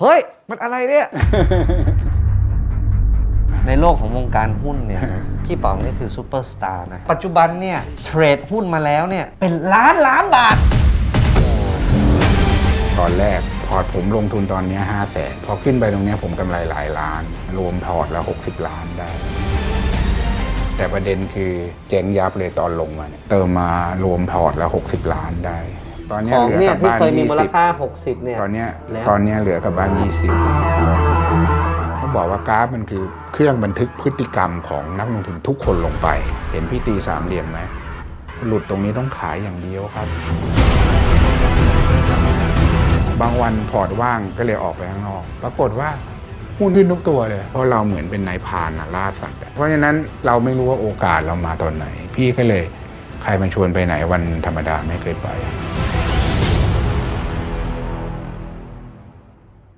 เฮ้ย มันอะไรเนี่ย ในโลกของวงการหุ้นเนี่ย พี่ป๋องนี่คือซูเปอร์สตาร์นะ ปัจจุบันเนี่ย เทรดหุ้นมาแล้วเนี่ย เป็นล้านล้านบาท ตอนแรกพอร์ตผมลงทุนตอนเนี้ห้าแสนพอขึ้นไปตรงเนี้ยผมกำไรหลายล้าน รวมพอร์ตแล้ว 60 ล้านได้ แต่ประเด็นคือเจ๊งยับเลยตอนลงมาเนี่ยเติมมารวมพอร์ตแล้ว 60 ล้านได้ ตอนเนี้ของเหลือเนี่ยกลับที่บ้านเคยมีมูล20ค่า 60 เนี่ยตอนเนี้ยแล้ว ตอนเนี้ยเหลือกับบ้าน 20เขาบอกว่ากราฟมันคือเครื่องบันทึกพฤติกรรมของนักลงทุนทุกคนลงไป เห็นพี่ตีสามเหลี่ยมไหมหลุดตรงนี้ต้องขายอย่างเดียวครับ บางวันพอร์ตว่างก็เลยออกไปข้างนอก ปรากฏว่าหุ้นขึ้นทุกตัวเลย เพราะเราเหมือนเป็นนายพรานนะล่าสัตว์อะเพราะฉะนั้นเราไม่รู้ว่าโอกาสเรามาตอนไหน พี่ก็เลย ใครมาชวนไปไหนวันธรรมดาไม่เคยไป